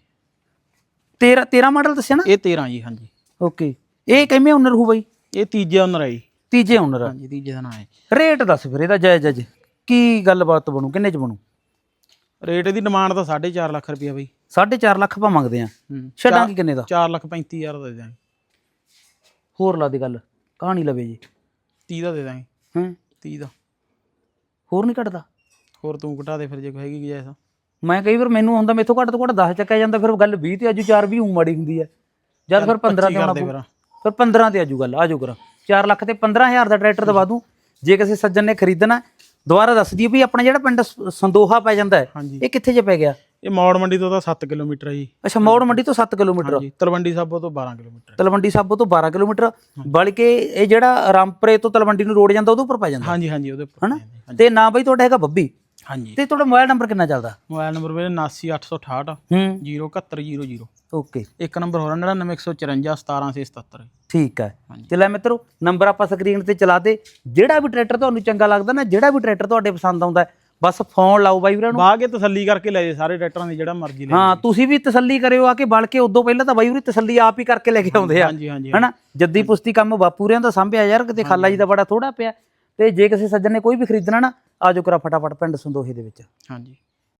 [SPEAKER 1] 13 13 ਮਾਡਲ ਦੱਸਿਆ ਨਾ?
[SPEAKER 2] ਇਹ 13 ਜੀ ਹਾਂਜੀ।
[SPEAKER 1] ਓਕੇ ਇਹ ਕਿਵੇਂ ਓਨਰ ਹੋ ਬਾਈ?
[SPEAKER 2] ਇਹ ਤੀਜੇ ਓਨਰ ਹੈ ਜੀ।
[SPEAKER 1] ਤੀਜੇ ਓਨਰ
[SPEAKER 2] ਹਾਂਜੀ ਤੀਜੇ ਦਾ ਨਾਮ ਹੈ।
[SPEAKER 1] ਰੇਟ ਦੱਸ ਫਿਰ ਇਹਦਾ ਜਾਇਜ਼ ਜਜ ਕੀ ਗੱਲਬਾਤ ਬਣੂ? ਕਿੰਨੇ ਚ ਬਣੂ?
[SPEAKER 2] ਰੇਟ ਇਹਦੀ ਡਿਮਾਂਡ ਤਾਂ 4.5 ਲੱਖ ਰੁਪਇਆ ਬਈ।
[SPEAKER 1] 4.5 ਲੱਖ ਪਾ ਮੰਗਦੇ ਆ
[SPEAKER 2] ਹੂੰ।
[SPEAKER 1] ਛੱਡਾਂਗੇ ਕਿੰਨੇ ਦਾ?
[SPEAKER 2] 4 ਲੱਖ 35000 ਦਾ ਦੇ ਦਾਂਗੇ
[SPEAKER 1] ਹੋਰ ਲਾ ਦੀ ਗੱਲ ਕਹਾਣੀ ਲਵੇ ਜੀ।
[SPEAKER 2] 30 ਦਾ ਦੇ ਦਾਂਗੇ
[SPEAKER 1] ਹੂੰ।
[SPEAKER 2] 30 ਦਾ।
[SPEAKER 1] ਹੋਰ ਨਹੀਂ ਘਟਦਾ?
[SPEAKER 2] ਹੋਰ ਤੂੰ ਘਟਾ ਦੇ ਫਿਰ ਜੇ ਕੋਈ ਹੈਗੀ ਗੁੰਜਾਇਸ਼ ਤਾਂ।
[SPEAKER 1] ਮੈਂ ਕਈ ਵਾਰ ਮੈਨੂੰ ਹੁੰਦਾ ਮੇਥੋਂ ਘੱਟ ਤੋਂ ਘੱਟ 10 ਚੱਕਿਆ ਜਾਂਦਾ ਫਿਰ ਗੱਲ 20 ਤੇ ਆਜੂ 4 ਵੀ ਉਂ ਮਾੜੀ ਹੁੰਦੀ ਹੈ। ਜਦ ਫਿਰ 15 ਤੇ ਆਉਣਾ
[SPEAKER 2] ਕਰਦੇ
[SPEAKER 1] ਪਊ।
[SPEAKER 2] ਫਿਰ
[SPEAKER 1] ਫਿਰ 15 ਤੇ ਆਜੂ ਗੱਲ ਆਜੂ ਕਰਾਂ। 4 ਲੱਖ ਤੇ 15000 ਦਾ ਟਰੈਕਟਰ ਦਵਾ ਦੂੰ। ਜੇ ਕਿਸੇ ਸੱਜਣ ਨੇ ਖਰੀਦਣਾ ਦੁਬਾਰਾ ਦੱਸ ਦਈਏ ਵੀ ਆਪਣਾ ਜਿਹੜਾ ਪਿੰਡ ਸ- ਸੰਦੋਹਾ ਪੈ ਜਾਂਦਾ ਹੈ
[SPEAKER 2] ਹਾਂਜੀ।
[SPEAKER 1] ਇਹ ਕਿੱਥੇ ਜੇ ਪੈ ਗਿਆ?
[SPEAKER 2] ਇਹ ਮੌੜ ਮੰਡੀ ਤੋਂ ਤਾਂ 7 ਕਿਲੋਮੀਟਰ ਹੈ ਜੀ।
[SPEAKER 1] ਅੱਛਾ ਮੌੜ ਮੰਡੀ ਤੋਂ 7 ਕਿਲੋਮੀਟਰ।
[SPEAKER 2] ਹਾਂਜੀ ਤਲਵੰਡੀ ਸਾਬੋ ਤੋਂ 12 ਕਿਲੋਮੀਟਰ।
[SPEAKER 1] ਤਲਵੰਡੀ ਸਾਬੋ ਤੋਂ 12 ਕਿਲੋਮੀਟਰ ਬਲਕਿ ਇਹ ਜਿਹੜਾ ਰਾਮਪੁਰੇ ਤੋਂ ਤਲਵੰਡੀ ਨੂੰ ਰੋਡ ਜਾਂਦਾ ਉਹਦੇ ਉੱਪਰ ਪੈ ਜਾਂਦਾ।
[SPEAKER 2] ਹਾਂਜੀ ਹਾਂਜੀ ਉਹਦੇ ਉੱਪਰ
[SPEAKER 1] ਹਨਾ? ਤੇ ਨਾ ਬਈ ਤੁਹਾਡਾ ਹੈਗਾ ਬੱਬੀ?
[SPEAKER 2] ਹਾਂਜੀ।
[SPEAKER 1] ਤੇ ਤੁਹਾਡਾ ਮੋਬਾਈਲ ਨੰਬਰ ਕਿੰਨਾ ਚੱਲਦਾ?
[SPEAKER 2] ਮੋਬਾਈਲ ਨੰਬਰ ਮੇਰੇ 79868
[SPEAKER 1] ਹੂੰ।
[SPEAKER 2] 07100
[SPEAKER 1] ਓਕੇ।
[SPEAKER 2] ਇੱਕ ਨੰਬਰ ਹੋਰ 99154 17677
[SPEAKER 1] ਠੀਕ ਹੈ। ਤੇ ਲੈ ਮਿੱਤਰੋ ਨੰਬਰ ਆਪਾਂ ਸਕਰੀਨ ਤੇ ਚਲਾ ਦੇ। ਜਿਹੜਾ ਵੀ ਟਰੈਕਟਰ ਤੁਹਾਨੂੰ ਚੰਗਾ ਲੱਗਦਾ ਨਾ ਜਿਹੜਾ ਵੀ ਟਰੈਕਟਰ ਤੁਹਾਡੇ ਪਸੰਦ ਆਉਂਦਾ ਬਸ ਫੋਨ ਲਾਓ ਬਾਈ ਵੀਰਾਂ ਨੂੰ।
[SPEAKER 2] ਬਾਅਦ ਕੇ ਤਸੱਲੀ ਕਰਕੇ ਲੈ ਜੇ ਸਾਰੇ ਟਰੈਕਟਰਾਂ ਦੀ ਜਿਹੜਾ ਮਰਜ਼ੀ ਲੈ
[SPEAKER 1] ਹਾਂ ਤੁਸੀਂ ਵੀ ਤਸੱਲੀ ਕਰਿਓ ਆ ਕੇ ਬਲ ਕੇ ਉਦੋਂ ਪਹਿਲਾਂ ਤਾਂ ਬਾਈ ਵੀਰੇ ਤਸੱਲੀ ਆਪ ਹੀ ਕਰਕੇ ਲੈ ਕੇ ਆਉਂਦੇ ਆ।
[SPEAKER 2] ਹਾਂਜੀ ਹਾਂਜੀ
[SPEAKER 1] ਹਨਾ? ਜੱਦੀ ਪੁਸਤੀ ਕੰਮ ਬਾਪੂਰਿਆਂ ਦਾ ਸਾਂਭਿਆ ਯਾਰ ਕਿਤੇ ਖਾਲਾ ਜੀ ਦਾ ਬੜਾ ਥੋੜਾ ਪਿਆ। ਤੇ ਜੇ ਕਿਸੇ ਸੱਜਣ ਨੇ ਕੋਈ ਵੀ ਖਰੀਦਣਾ ਨਾ ਆਜੋ ਕਰਾ ਫਟਾਫਟ ਪਿੰਡ ਸੰਦੋਹੇ ਦੇ ਵਿੱਚ।
[SPEAKER 2] ਹਾਂਜੀ।